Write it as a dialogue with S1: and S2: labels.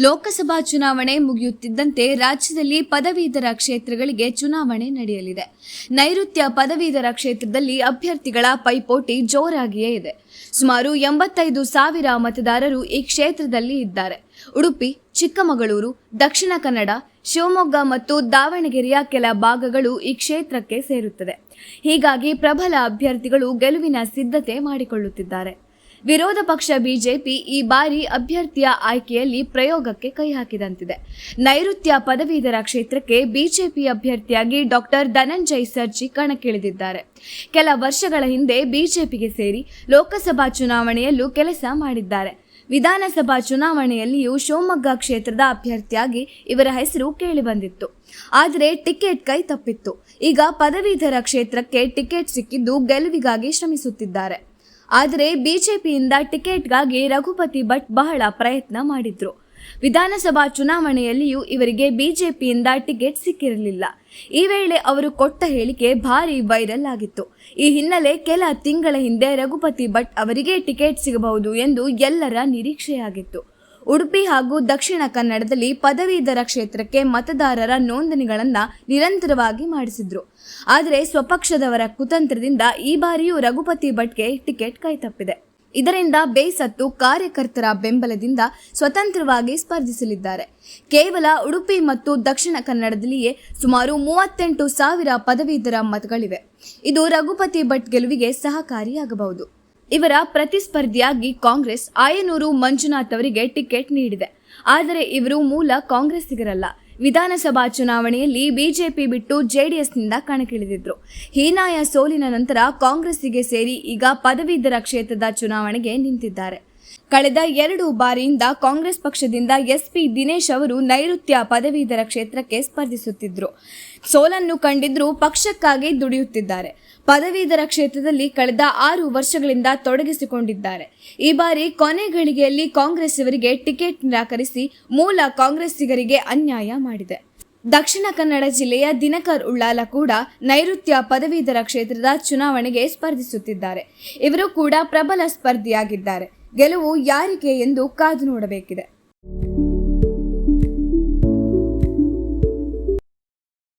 S1: ಲೋಕಸಭಾ ಚುನಾವಣೆ ಮುಗಿಯುತ್ತಿದ್ದಂತೆ ರಾಜ್ಯದಲ್ಲಿ ಪದವೀಧರ ಕ್ಷೇತ್ರಗಳಿಗೆ ಚುನಾವಣೆ ನಡೆಯಲಿದೆ. ನೈಋತ್ಯ ಪದವೀಧರ ಕ್ಷೇತ್ರದಲ್ಲಿ ಅಭ್ಯರ್ಥಿಗಳ ಪೈಪೋಟಿ ಜೋರಾಗಿಯೇ ಇದೆ. ಸುಮಾರು ಎಂಬತ್ತೈದು ಸಾವಿರ ಮತದಾರರು ಈ ಕ್ಷೇತ್ರದಲ್ಲಿ ಇದ್ದಾರೆ. ಉಡುಪಿ, ಚಿಕ್ಕಮಗಳೂರು, ದಕ್ಷಿಣ ಕನ್ನಡ, ಶಿವಮೊಗ್ಗ ಮತ್ತು ದಾವಣಗೆರೆಯ ಕೆಲ ಭಾಗಗಳು ಈ ಕ್ಷೇತ್ರಕ್ಕೆ ಸೇರುತ್ತದೆ. ಹೀಗಾಗಿ ಪ್ರಬಲ ಅಭ್ಯರ್ಥಿಗಳು ಗೆಲುವಿನ ಸಿದ್ಧತೆ ಮಾಡಿಕೊಳ್ಳುತ್ತಿದ್ದಾರೆ. ವಿರೋಧ ಪಕ್ಷ ಬಿಜೆಪಿ ಈ ಬಾರಿ ಅಭ್ಯರ್ಥಿಯ ಆಯ್ಕೆಯಲ್ಲಿ ಪ್ರಯೋಗಕ್ಕೆ ಕೈ ಹಾಕಿದಂತಿದೆ. ನೈಋತ್ಯ ಪದವೀಧರ ಕ್ಷೇತ್ರಕ್ಕೆ ಬಿಜೆಪಿ ಅಭ್ಯರ್ಥಿಯಾಗಿ ಡಾಕ್ಟರ್ ಧನಂಜಯ್ ಸರ್ಜಿ ಕಣಕ್ಕಿಳಿದಿದ್ದಾರೆ. ಕೆಲ ವರ್ಷಗಳ ಹಿಂದೆ ಬಿಜೆಪಿಗೆ ಸೇರಿ ಲೋಕಸಭಾ ಚುನಾವಣೆಯಲ್ಲೂ ಕೆಲಸ ಮಾಡಿದ್ದಾರೆ. ವಿಧಾನಸಭಾ ಚುನಾವಣೆಯಲ್ಲಿಯೂ ಶಿವಮೊಗ್ಗ ಕ್ಷೇತ್ರದ ಅಭ್ಯರ್ಥಿಯಾಗಿ ಇವರ ಹೆಸರು ಕೇಳಿಬಂದಿತ್ತು. ಆದರೆ ಟಿಕೆಟ್ ಕೈ ತಪ್ಪಿತ್ತು. ಈಗ ಪದವೀಧರ ಕ್ಷೇತ್ರಕ್ಕೆ ಟಿಕೆಟ್ ಸಿಕ್ಕಿದ್ದು ಗೆಲುವಿಗಾಗಿ ಶ್ರಮಿಸುತ್ತಿದ್ದಾರೆ. ಆದರೆ ಬಿಜೆಪಿಯಿಂದ ಟಿಕೆಟ್ಗಾಗಿ ರಘುಪತಿ ಭಟ್ ಬಹಳ ಪ್ರಯತ್ನ ಮಾಡಿದ್ರು. ವಿಧಾನಸಭಾ ಚುನಾವಣೆಯಲ್ಲಿಯೂ ಇವರಿಗೆ ಬಿಜೆಪಿಯಿಂದ ಟಿಕೆಟ್ ಸಿಕ್ಕಿರಲಿಲ್ಲ. ಈ ವೇಳೆ ಅವರು ಕೊಟ್ಟ ಹೇಳಿಕೆ ಭಾರಿ ವೈರಲ್ ಆಗಿತ್ತು. ಈ ಹಿನ್ನೆಲೆ ಕೆಲ ತಿಂಗಳ ಹಿಂದೆ ರಘುಪತಿ ಭಟ್ ಅವರಿಗೆ ಟಿಕೆಟ್ ಸಿಗಬಹುದು ಎಂದು ಎಲ್ಲರ ನಿರೀಕ್ಷೆಯಾಗಿತ್ತು. ಉಡುಪಿ ಹಾಗೂ ದಕ್ಷಿಣ ಕನ್ನಡದಲ್ಲಿ ಪದವೀಧರ ಕ್ಷೇತ್ರಕ್ಕೆ ಮತದಾರರ ನೋಂದಣಿಗಳನ್ನು ನಿರಂತರವಾಗಿ ಮಾಡಿಸಿದ್ರು. ಆದರೆ ಸ್ವಪಕ್ಷದವರ ಕುತಂತ್ರದಿಂದ ಈ ಬಾರಿಯೂ ರಘುಪತಿ ಭಟ್ಗೆ ಟಿಕೆಟ್ ಕೈತಪ್ಪಿದೆ. ಇದರಿಂದ ಬೇಸತ್ತು ಕಾರ್ಯಕರ್ತರ ಬೆಂಬಲದಿಂದ ಸ್ವತಂತ್ರವಾಗಿ ಸ್ಪರ್ಧಿಸಲಿದ್ದಾರೆ. ಕೇವಲ ಉಡುಪಿ ಮತ್ತು ದಕ್ಷಿಣ ಕನ್ನಡದಲ್ಲಿಯೇ ಸುಮಾರು ಮೂವತ್ತೆಂಟು ಸಾವಿರ ಪದವೀಧರ ಮತಗಳಿವೆ. ಇದು ರಘುಪತಿ ಭಟ್ ಗೆಲುವಿಗೆ ಸಹಕಾರಿಯಾಗಬಹುದು. ಇವರ ಪ್ರತಿಸ್ಪರ್ಧಿಯಾಗಿ ಕಾಂಗ್ರೆಸ್ ಆಯನೂರು ಮಂಜುನಾಥ್ ಅವರಿಗೆ ಟಿಕೆಟ್ ನೀಡಿದೆ. ಆದರೆ ಇವರು ಮೂಲ ಕಾಂಗ್ರೆಸ್ಸಿಗರಲ್ಲ. ವಿಧಾನಸಭಾ ಚುನಾವಣೆಯಲ್ಲಿ ಬಿಜೆಪಿ ಬಿಟ್ಟು ಜೆಡಿಎಸ್ನಿಂದ ಕಣಕ್ಕಿಳಿದಿದ್ರು. ಹೀನಾಯ ಸೋಲಿನ ನಂತರ ಕಾಂಗ್ರೆಸ್ಸಿಗೆ ಸೇರಿ ಈಗ ಪದವೀಧರ ಕ್ಷೇತ್ರದ ಚುನಾವಣೆಗೆ ನಿಂತಿದ್ದಾರೆ. ಕಳೆದ ಎರಡು ಬಾರಿಯಿಂದ ಕಾಂಗ್ರೆಸ್ ಪಕ್ಷದಿಂದ ಎಸ್ಪಿ ದಿನೇಶ್ ಅವರು ನೈಋತ್ಯ ಪದವೀಧರ ಕ್ಷೇತ್ರಕ್ಕೆ ಸ್ಪರ್ಧಿಸುತ್ತಿದ್ದರು ಸೋಲನ್ನು ಕಂಡಿದ್ರೂ ಪಕ್ಷಕ್ಕಾಗಿ ದುಡಿಯುತ್ತಿದ್ದಾರೆ. ಪದವೀಧರ ಕ್ಷೇತ್ರದಲ್ಲಿ ಕಳೆದ ಆರು ವರ್ಷಗಳಿಂದ ತೊಡಗಿಸಿಕೊಂಡಿದ್ದಾರೆ. ಈ ಬಾರಿ ಕೊನೆ ಗಳಿಗೆಯಲ್ಲಿ ಕಾಂಗ್ರೆಸ್ ಇವರಿಗೆ ಟಿಕೆಟ್ ನಿರಾಕರಿಸಿ ಮೂಲ ಕಾಂಗ್ರೆಸ್ಸಿಗರಿಗೆ ಅನ್ಯಾಯ ಮಾಡಿದೆ. ದಕ್ಷಿಣ ಕನ್ನಡ ಜಿಲ್ಲೆಯ ದಿನಕರ್ ಉಳ್ಳಾಲ ಕೂಡ ನೈಋತ್ಯ ಪದವೀಧರ ಕ್ಷೇತ್ರದ ಚುನಾವಣೆಗೆ ಸ್ಪರ್ಧಿಸುತ್ತಿದ್ದಾರೆ. ಇವರು ಕೂಡ ಪ್ರಬಲ ಸ್ಪರ್ಧಿಯಾಗಿದ್ದಾರೆ. ಗೆಲುವು ಯಾರಿಗೆ ಎಂದು ಕಾದು ನೋಡಬೇಕಿದೆ.